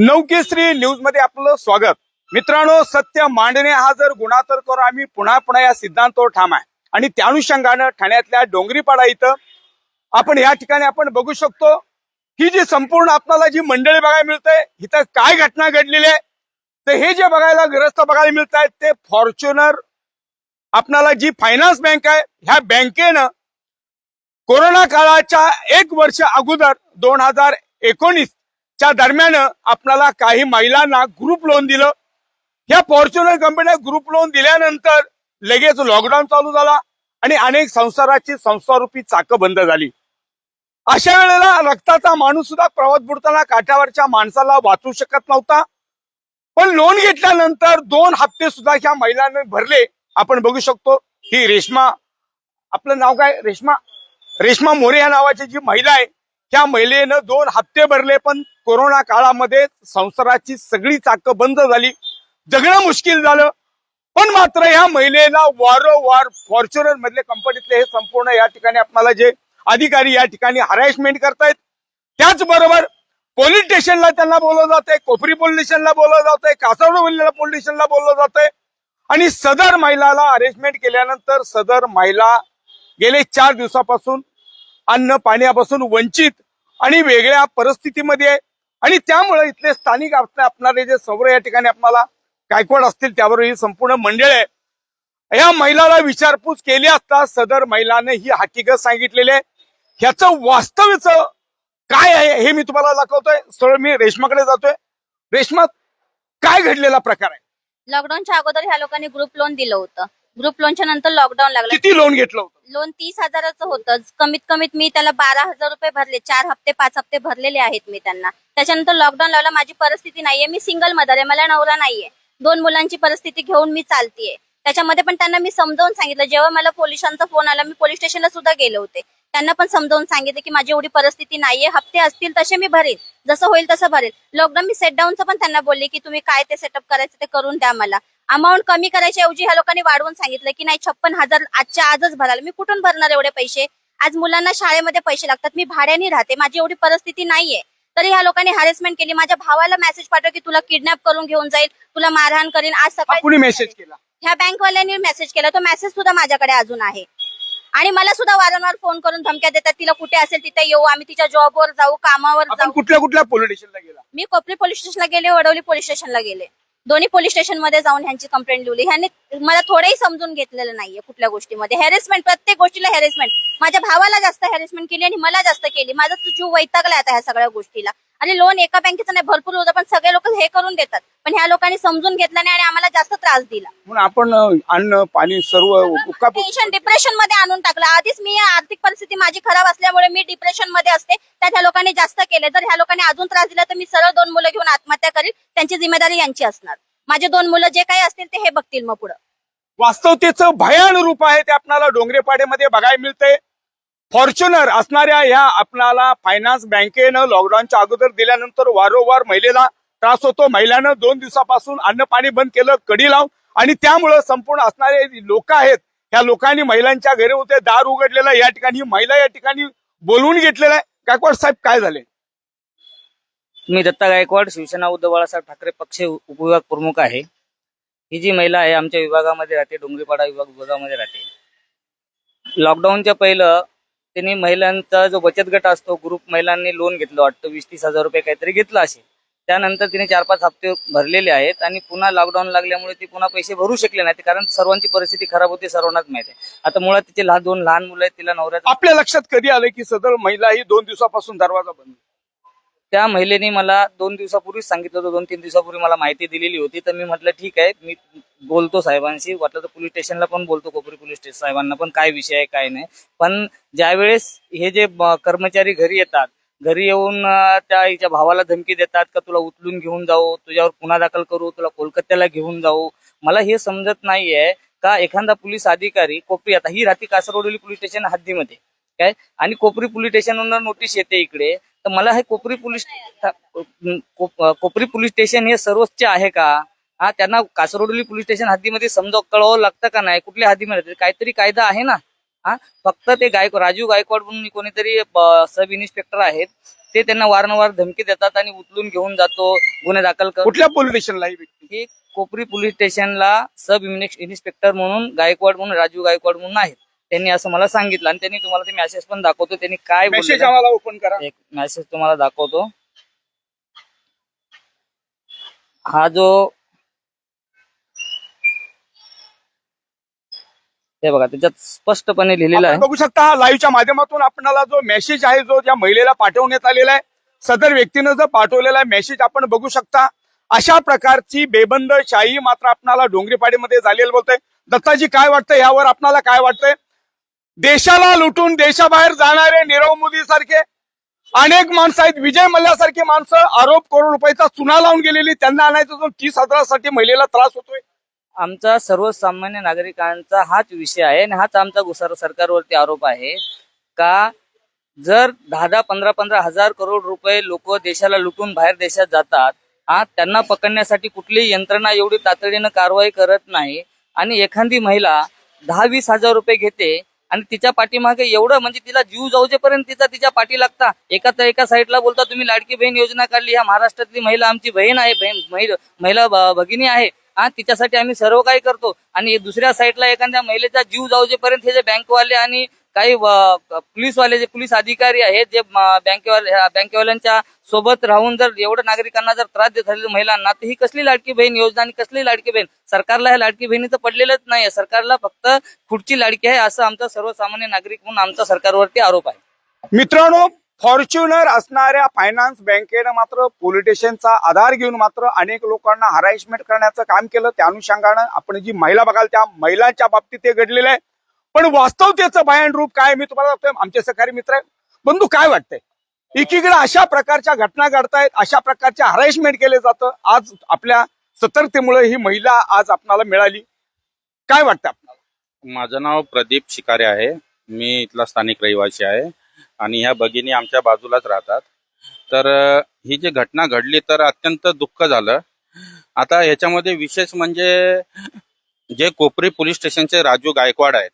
नौकेश्री न्यूजमध्ये आपलं स्वागत. मित्रांनो सत्य मांडणे हा जर गुन्हा तर करू आम्ही पुन्हा पुन्हा या सिद्धांतावर ठाम आहे. आणि त्या अनुषंगानं ठाण्यातल्या डोंगरीपाडा इथं आपण या ठिकाणी आपण बघू शकतो ही जी संपूर्ण आपल्याला जी मंडळी बघायला मिळते इथं काय घटना घडलेली आहे तर हे जे बघायला ग्रस्त बघायला मिळत आहेत ते फॉर्च्युनर आपल्याला जी फायनान्स बँक आहे ह्या बँकेनं कोरोना काळाच्या एक वर्ष अगोदर दोन हजार एकोणीस च्या दरम्यान आपल्याला काही महिलांना ग्रुप लोन दिलं. या फॉर्च्युनर कंपन्या ग्रुप लोन दिल्यानंतर लगेच लॉकडाऊन चालू झाला आणि अनेक संसाराची संसारूपी चाकं बंद झाली. अशा वेळेला रक्ताचा माणूस सुद्धा प्रवास बुडताना काठावरच्या माणसाला वाचू शकत नव्हता. पण लोन घेतल्यानंतर दोन हप्ते सुद्धा ह्या महिलांनी भरले. आपण बघू शकतो ही रेश्मा आपलं नाव काय? रेश्मा? रेश्मा मोरे या नावाची जी महिला आहे त्या महिलेनं दोन हप्ते भरले पण कोरोना काळामध्ये संसाराची सगळी चाक बंद झाली. जगणं मुश्किल झालं पण मात्र या महिलेला वारंवार फॉर्च्युनर मधले कंपनीतले हे संपूर्ण या ठिकाणी आपल्याला जे अधिकारी या ठिकाणी हरॅसमेंट करतायत. त्याचबरोबर पोलीस स्टेशनला त्यांना बोलवलं जातंय कोपरी पोलीस स्टेशनला बोलवलं जातंय कासावड पोलीस स्टेशनला बोलवलं जातंय. आणि सदर महिलाला अरेंजमेंट केल्यानंतर सदर महिला गेले चार दिवसापासून अन्न पाण्यापासून वंचित आणि वेगळ्या परिस्थितीमध्ये. आहे आणि त्यामुळे इथले स्थानिक आपणारे जे सौर या ठिकाणी आपल्याला गायकवाड असतील त्यावर ही संपूर्ण मंडळ आहे. या महिलाला विचारपूस केली असता सदर महिलाने ही हकीकत सांगितलेली आहे. ह्याचं वास्तव्यच काय आहे हे मी तुम्हाला दाखवतोय. सरळ मी रेशमाकडे जातोय. रेशमा काय घडलेला प्रकार आहे? लॉकडाऊनच्या अगोदर ह्या लोकांनी ग्रुप लोन दिलं होतं. ग्रुप लोनच्या नंतर लॉकडाऊन लागलं. किती लोन घेतलं होतं? लोन तीस हजाराचं होतं. कमीत कमीत मी त्याला बारा हजार रुपये भरले. चार हप्ते पाच हप्ते भरलेले आहेत मी त्यांना. त्याच्यानंतर लॉकडाऊन लावला. माझी परिस्थिती नाहीये. मी सिंगल मदर आहे. मला नवरा नाहीये. दोन मुलांची परिस्थिती घेऊन मी चालतीये. त्याच्यामध्ये पण त्यांना मी समजावून सांगितलं. जेव्हा मला पोलिसांचा फोन आला मी पोलीस स्टेशनला सुद्धा गेले होते. त्यांना पण समजावून सांगितलं की माझी एवढी परिस्थिती नाहीये हप्ते असतील तसे मी भरेन जसं होईल तसं भरेल लॉकडाऊन मी सेट डाऊनचं पण त्यांना बोलले की तुम्ही काय ते सेटअप करायचं ते करून द्या मला. अमाऊंट कमी करायच्या ऐवजी ह्या लोकांनी वाढवून सांगितलं की नाही छप्पन हजार आजच्या आजच भराल. मी कुठून भरणार एवढे पैसे? आज मुलांना शाळेमध्ये पैसे लागतात मी भाड्याने राहते माझी एवढी परिस्थिती नाहीये. तरी ह्या लोकांनी हॅरेसमेंट केली. माझ्या भावाला मेसेज पाठव की तुला किडनॅप करून घेऊन जाईल तुला मारहाण करीन. आज सकाळी मेसेज केला? ह्या बँकवाल्यांनी मेसेज केला. तो मेसेज सुद्धा माझ्याकडे अजून आहे. आणि मला सुद्धा वारंवार फोन करून धमक्या देतात तिला कुठे असेल तिथे येऊ आम्ही तिच्या जॉबवर जाऊ कामावर आपण जाऊ. कुठल्या कुठल्या पोलीस स्टेशनला गेला? मी कोपरी पोलीस स्टेशनला गेले वडवली पोलीस स्टेशनला गेले. दोन्ही पोलीस स्टेशनमध्ये जाऊन ह्यांची कंप्लेंट लिहिली. ह्यांनी मला थोडंही समजून घेतलेलं नाहीये कुठल्या गोष्टीमध्ये. हॅरेसमेंट प्रत्येक गोष्टीला हॅरेसमेंट माझ्या भावाला जास्त हॅरेसमेंट केली आणि मला जास्त केली. माझा जीव वैतागला आता ह्या सगळ्या गोष्टीला. आणि लोन एका बँकेचं नाही भरपूर होतं पण सगळे लोक हे करून देतात. पण ह्या लोकांनी समजून घेतलं नाही आणि आम्हाला जास्त त्रास दिला. म्हणून आपण अन्न पाणी सर्व टेन्शन डिप्रेशनमध्ये आणून टाकलं. आधीच मी आर्थिक परिस्थिती माझी खराब असल्यामुळे मी डिप्रेशनमध्ये असते. त्यात ह्या लोकांनी जास्त केले. जर ह्या लोकांनी अजून त्रास दिला तर मी सरळ दोन मुलं घेऊन आत्महत्या करीन. त्यांची जिम्मेदारी यांची असणार. माझे दोन मुलं जे काही असतील ते हे बघतील मग पुढे. वास्तवतेचं भयान रूप आहे ते आपल्याला डोंगरेपाड्यामध्ये बघायला मिळते फॉर्च्युनर असणाऱ्या ह्या आपणाला फायनान्स बँकेनं लॉकडाऊनच्या अगोदर दिल्यानंतर वारंवार महिलेला त्रास होतो. महिलानं दोन दिवसापासून अन्न पाणी बंद केलं कडी लावून. आणि त्यामुळं संपूर्ण असणारे लोक आहेत ह्या लोकांनी महिलांच्या घरी होते दार उघडलेलं या ठिकाणी. महिला या ठिकाणी बोलवून घेतलेलं आहे. गायकवाड साहेब काय झाले मी दत्ता गायकवाड शिवसेना उद्धव बाळासाहेब ठाकरे पक्ष उपविभाग प्रमुख आहे. ही जी महिला आहे आमच्या विभागामध्ये राहते डोंगरीपाडा विभाग विभागामध्ये राहते. लॉकडाऊनच्या पहिलं त्यांनी महिलांचा जो बचत गट असतो ग्रुप महिलांनी लोन घेतलं वाटतं वीस तीस हजार रुपये काहीतरी घेतलं असेल. त्यानंतर तिने चार पाच हप्ते भरलेले आहेत आणि पुन्हा लॉकडाऊन लागल्यामुळे ती पुन्हा पैसे भरू शकले नाहीत कारण सर्वांची परिस्थिती खराब होती सर्वांनाच माहिती आहे. आता मुळात तिचे लहान दोन लहान मुलं आहेत तिला नवऱ्या आपल्या लक्षात कधी आलं की सदर महिला ही दोन दिवसापासून दरवाजा बंद? त्या महिलेने मला दोन दिवसापूर्वीच सांगितलं होतं दोन तीन दिवसापूर्वी मला माहिती दिलेली होती. तर मी म्हटलं ठीक आहे मी बोलतो साहेबांशी. वाटलं तर पोलीस स्टेशनला पण बोलतो कोपरी पोलीस स्टेशन साहेबांना पण. काय विषय आहे काय नाही. पण ज्यावेळेस हे जे कर्मचारी घरी येतात घरी येऊन त्या हिच्या भावाला धमकी देतात का तुला उचलून घेऊन जाऊ तुझ्यावर गुन्हा दाखल करू तुला कोलकात्याला घेऊन जाऊ. मला हे समजत नाहीये का एखादा पोलीस अधिकारी कोपरी आता ही राहते कासरवडोली पोलीस स्टेशन हद्दीमध्ये काय? आणि कोपरी पोलीस स्टेशनवर नोटीस येते इकडे तर मला हे कोपरी पोलीस कोप- कोपरी पोलीस स्टेशन हे सर्वोच्च आहे का? हा त्यांना कासरवडोली पोलीस स्टेशन हद्दीमध्ये समजा कळवावं लागतं का नाही? कुठल्या हद्दीमध्ये? काहीतरी कायदा आहे ना? हा फक्त ते गायक राजू गायकवाड म्हणून कोणीतरी सब इन्स्पेक्टर आहेत. ते त्यांना वारंवार धमकी देतात आणि उचलून घेऊन जातो गुन्हे दाखल कर कुठल्या पोलीस स्टेशनला हे कोपरी पोलीस स्टेशनला सब इन्स्पेक्टर म्हणून गायकवाड म्हणून राजू गायकवाड म्हणून आहेत. त्यांनी असं मला सांगितलं आणि त्यांनी तुम्हाला ते मेसेज पण दाखवतो. त्यांनी काय मेसेज बोललेलं. आम्हाला ओपन करा. एक मेसेज तुम्हाला दाखवतो. हा जो हे बघा त्याच्यात स्पष्टपणे लिहिलेलं आपण आहे. बघू शकता हा लाईव्हच्या माध्यमातून आपल्याला जो मेसेज आहे जो ज्या महिलेला पाठवण्यात आलेला आहे सदर व्यक्तीनं जो पाठवलेला मेसेज आपण बघू शकता. अशा प्रकारची बेबंद शाही मात्र आपणाला डोंगरीपाडीमध्ये झालेलं बोलतंय. दत्ताजी काय वाटतं यावर आपणाला काय वाटतंय? देशाला लुटून देशाबाहेर जाणारे नीरव मोदी सारखे अनेक माणसं आहेत. विजय मल्ल्यासारखी माणसं आरोप करोड रुपयाचा चुना लावून गेलेली. त्यांना आणायचं तीस हजारासाठी महिलेला त्रास होतोय. आमचा सर्वसामान्य नागरिकांचा हाच विषय आहे आणि हाच आमचा गुसार सरकारवरती आरोप आहे. का जर दहा दहा पंधरा पंधरा हजार करोड रुपये लोक देशाला लुटून बाहेर देशात जातात हा त्यांना पकडण्यासाठी कुठलीही यंत्रणा एवढी तातडीनं कारवाई करत नाही. आणि एखादी महिला दहा वीस हजार रुपये घेते आणि तिच्या पाठीमागे एवढं म्हणजे तिला जीव जाऊजेपर्यंत तिचा तिच्या पाठी लागता. एका तर एका साईडला बोलता तुम्ही लाडकी बहीण योजना काढली. ह्या महाराष्ट्रातली महिला आमची बहीण आहे बहीण महिला- महिला भगिनी आहे. हा तिच्यासाठी आम्ही सर्व काही करतो. आणि दुसऱ्या साईडला एखाद्या महिलेचा जीव जाऊजेपर्यंत हे जे बँकवाले आणि काही पोलीसवाले जे पोलीस अधिकारी आहेत जे बँकेवाले बँकेवाल्यांच्या सोबत राहून जर एवढं नागरिकांना जर त्रास देत झालेल्या महिलांना तर ही कसली लाडकी बहीण योजना आणि कसली लाडकी बहीण? सरकारला ह्या लाडकी बहिणीचं पडलेलंच नाही सरकारला फक्त खुर्ची लाडकी आहे असं आमचा सर्वसामान्य नागरिक म्हणून आमचा सरकारवरती आरोप आहे. मित्रांनो फॉर्च्युनर असणाऱ्या फायनान्स बँकेनं मात्र पोलीस स्टेशनचा आधार घेऊन मात्र अनेक लोकांना हरासमेंट करण्याचं काम केलं. त्या अनुषंगानं आपण जी महिला बघाल त्या महिलांच्या बाबतीत ते घडलेलं आहे. पण वास्तवतेचं भयान रूप काय मी तुम्हाला सांगतोय, आमचे सहकारी मित्र आहे बंधू काय वाटतंय? एकीकडे अशा प्रकारच्या घटना घडतायत अशा प्रकारच्या हरासमेंट केले जातं. आज आपल्या सतर्कतेमुळे ही महिला आज आपणाला मिळाली. काय वाटतं आपल्याला? माझं नाव प्रदीप शिकारे आहे. मी इथला स्थानिक रहिवासी आहे. आणि ह्या भगिनी आमच्या बाजूलाच राहतात. तर ही जी घटना घडली तर अत्यंत दुःख झालं. आता ह्याच्यामध्ये विशेष म्हणजे जे कोपरी पोलीस स्टेशनचे राजू गायकवाड आहेत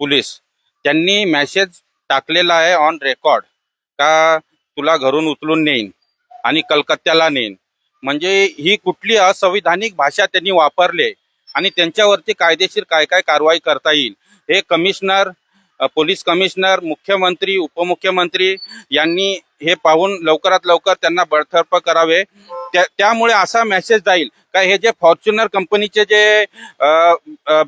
पोलीस त्यांनी मेसेज टाकलेला आहे ऑन रेकॉर्ड का तुला घरून उचलून नेईन आणि कलकत्त्याला नेईन. म्हणजे ही कुठली असंविधानिक भाषा त्यांनी वापरली आणि त्यांच्यावरती कायदेशीर काय काय कारवाई करता येईल हे कमिशनर पोलीस कमिशनर मुख्यमंत्री उपमुख्यमंत्री यांनी हे पाहून लवकरात लवकर त्यांना बडतर्फ करावे. त्या- त्यामुळे असा मेसेज जाईल. का हे जे फॉर्च्युनर कंपनीचे जे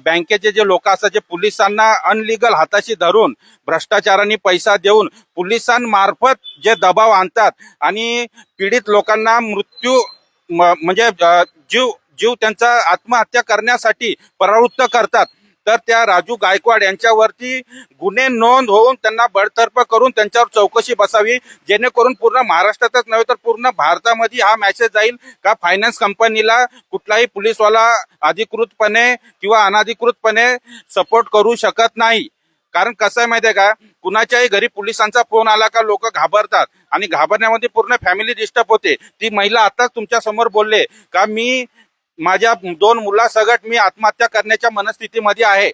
बँकेचे जे लोक असतात जे पोलिसांना अनलिगल हाताशी धरून भ्रष्टाचाराने पैसा देऊन पोलिसांमार्फत जे दबाव आणतात आणि पीडित लोकांना मृत्यू म- म्हणजे जीव जीव त्यांचा आत्महत्या करण्यासाठी प्रवृत्त करतात तर त्या राजू गायकवाड यांच्यावरती गुन्हे नोंद होऊन त्यांना बडतर्फ करून त्यांच्यावर चौकशी बसावी जेणेकरून पूर्ण महाराष्ट्रातच नव्हे तर पूर्ण भारतामध्ये हा मेसेज जाईल का फायनान्स कंपनीला कुठलाही पोलीसवाला अधिकृतपणे किंवा अनाधिकृतपणे सपोर्ट करू शकत नाही. कारण कसं आहे माहितीये का? कुणाच्याही घरी पोलिसांचा फोन आला का लोक घाबरतात आणि घाबरण्यामध्ये पूर्ण फॅमिली डिस्टर्ब होते. ती महिला आताच तुमच्यासमोर बोलले का मी माझ्या दोन मुलासगट मी आत्महत्या करण्याच्या मनस्थितीमध्ये आहे.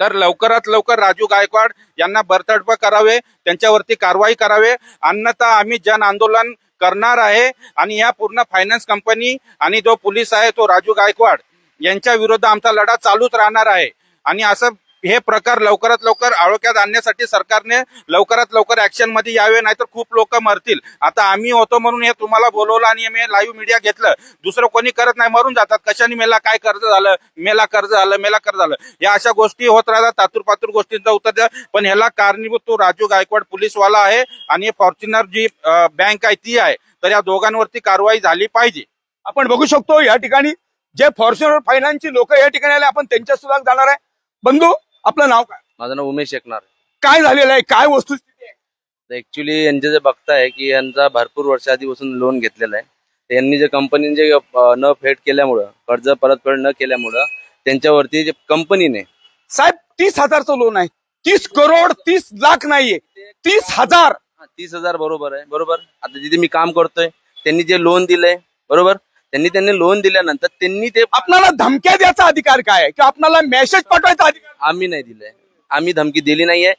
तर लवकरात लवकर राजू गायकवाड यांना बरतडप करावे त्यांच्यावरती कारवाई करावे. अन्यथा आम्ही जन आंदोलन करणार आहे आणि या पूर्ण फायनान्स कंपनी आणि जो पोलीस आहे तो राजू गायकवाड यांच्या विरुद्ध आमचा लढा चालूच राहणार आहे. आणि असं हे प्रकार लवकरात लवकर आळोक्यात आणण्यासाठी सरकारने लवकरात लवकर ऍक्शनमध्ये यावे नाहीतर खूप लोक मरतील. आता आम्ही होतो म्हणून हे तुम्हाला बोलवलं आणि मी लाईव्ह मीडिया घेतलं. दुसरं कोणी करत नाही मरून जातात. कशाने मेला काय कर्ज झालं? मेला कर्ज झालं मेला कर्ज झालं. या अशा गोष्टी होत राहतात. तातूर पातूर गोष्टींचा उत्तर द्या. पण ह्याला कारणीभूत तो राजू गायकवाड पोलीसवाला आहे आणि फॉर्च्युनर जी बँक आहे ती आहे. तर या दोघांवरती कारवाई झाली पाहिजे. आपण बघू शकतो या ठिकाणी जे फॉर्च्युनर फायनान्सची लोक या ठिकाणी आले आपण त्यांच्या सुद्धा जाणार आहे. बंधू आपलं नाव काय? माझं नाव उमेश एकनार काय झालेलं आहे? काय वस्तुस्थिती आहे? ऍक्च्युली यांचे जे बघताय की यांचा भरपूर वर्ष आधीपासून लोन घेतलेलं आहे. यांनी जे कंपनीने जे अ, न फेड केल्यामुळं कर्ज परतफेड न केल्यामुळं त्यांच्यावरती जे कंपनीने साहेब तीस हजारचं लोन आहे. तीस करोड तीस लाख नाहीये. तीस हजार. तीस हजार बरोबर आहे. बरोबर? आता जिथे मी काम करतोय त्यांनी जे लोन दिलंय बरोबर? त्यांनी त्यांनी लोन दिल्यानंतर त्यांनी ते आपणाला धमक्या द्यायचा अधिकार काय आहे? किंवा आपणाला मेसेज पाठवायचा अधिकार आम्ही नाही दिलंय. आम्ही धमकी दिली नाहीये.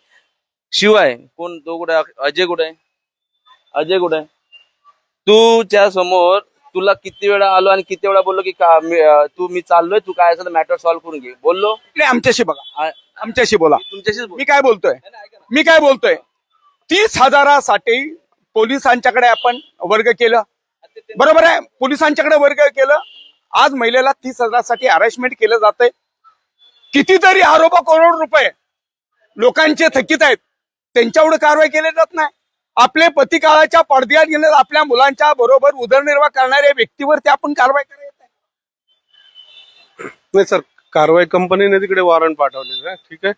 शिवाय कोण? तो कुठे? अजय कुठे आहे अजय कुठे तूच्या समोर तुला किती वेळा आलो आणि किती वेळा बोललो की का मी- अं, तू मी चाललोय तू काय असेल मॅटर सॉल्व्ह करून घे. बोललो? इकडे आमच्याशी बघा. आ- आमच्याशी बोला. तुमच्याशीच बोल मी काय बोलतोय? नाही, नाही, ऐका ना. मी काय बोलतोय? तीस हजारासाठी पोलिसांच्याकडे आपण वर्ग केलं. बरोबर आहे. पोलिसांच्याकडे वर्ग केलं. आज महिलेला तीस हजारासाठी अरेस्टमेंट केलं जातंय. कितीतरी आरोप करोड रुपये लोकांचे थकीत आहेत. त्यांच्यावर कारवाई केली जात नाही. आपले पती काळाच्या पडद्यात गेले आपल्या मुलांच्या बरोबर उदरनिर्वाह करणाऱ्या व्यक्तीवरती आपण कारवाई करायची नाही. सर कारवाई कंपनीने तिकडे वॉरंट पाठवलेलं आहे. ठीक आहे.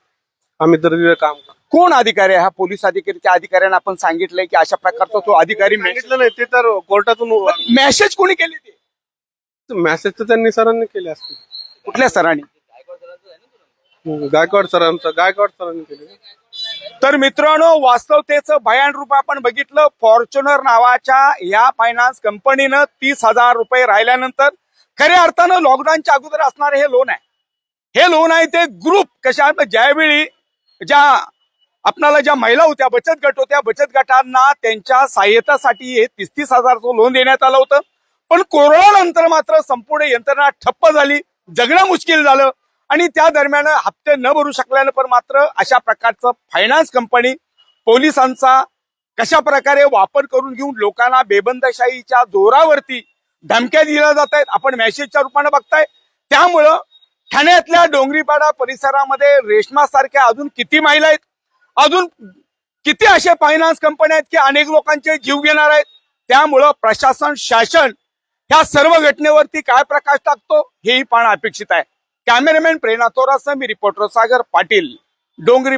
आम्ही तर तिथे काम करतो. कोण अधिकारी आहे? हा पोलीस अधिकारी त्या अधिकाऱ्यांना आपण सांगितलंय की अशा प्रकारचा तो अधिकारी सांगितलं नाही ते तर कोर्टातून मेसेज कोणी केली ते? मेसेज तर त्यांनी सरांनी केले असते. कुठल्या सरांनी? गायकवाड सरांचं गायकवाड सरांनी केले. तर मित्रांनो वास्तवतेचं भयान रूप आपण बघितलं. फॉर्च्युनर नावाच्या या फायनान्स कंपनीनं तीस हजार रुपये राहिल्यानंतर खऱ्या अर्थानं लॉकडाऊनच्या अगोदर असणारे हे लोन आहे. हे लोन आहे ते ग्रुप कशा ज्यावेळी ज्या आपणाला ज्या महिला होत्या बचत गट होत्या बचत गटांना त्यांच्या सहाय्यतासाठी हे तीस तीस हजारचं लोन देण्यात आलं होतं. पण कोरोना नंतर मात्र संपूर्ण यंत्रणा ठप्प झाली जगणं मुश्किल झालं आणि त्या दरम्यान हप्ते न भरू शकल्यानं पण मात्र अशा प्रकारचं फायनान्स कंपनी पोलिसांचा कशा प्रकारे वापर करून घेऊन लोकांना बेबंदशाहीच्या जोरावरती धमक्या दिल्या जात आहेत आपण मेसेजच्या रूपाने बघताय. त्यामुळं ठाण्यातल्या डोंगरीपाडा परिसरामध्ये रेशमा सारख्या अजून किती महिला आहेत? अजून किती असे फायनान्स कंपन्या आहेत की अनेक लोकांचे जीव घेणार आहेत? त्यामुळं प्रशासन शासन ह्या सर्व घटनेवरती काय प्रकाश टाकतो हेही पाहणं अपेक्षित आहे. कॅमेरामॅन प्रेरणा तोरासह मी रिपोर्टर सागर पाटील डोंगरी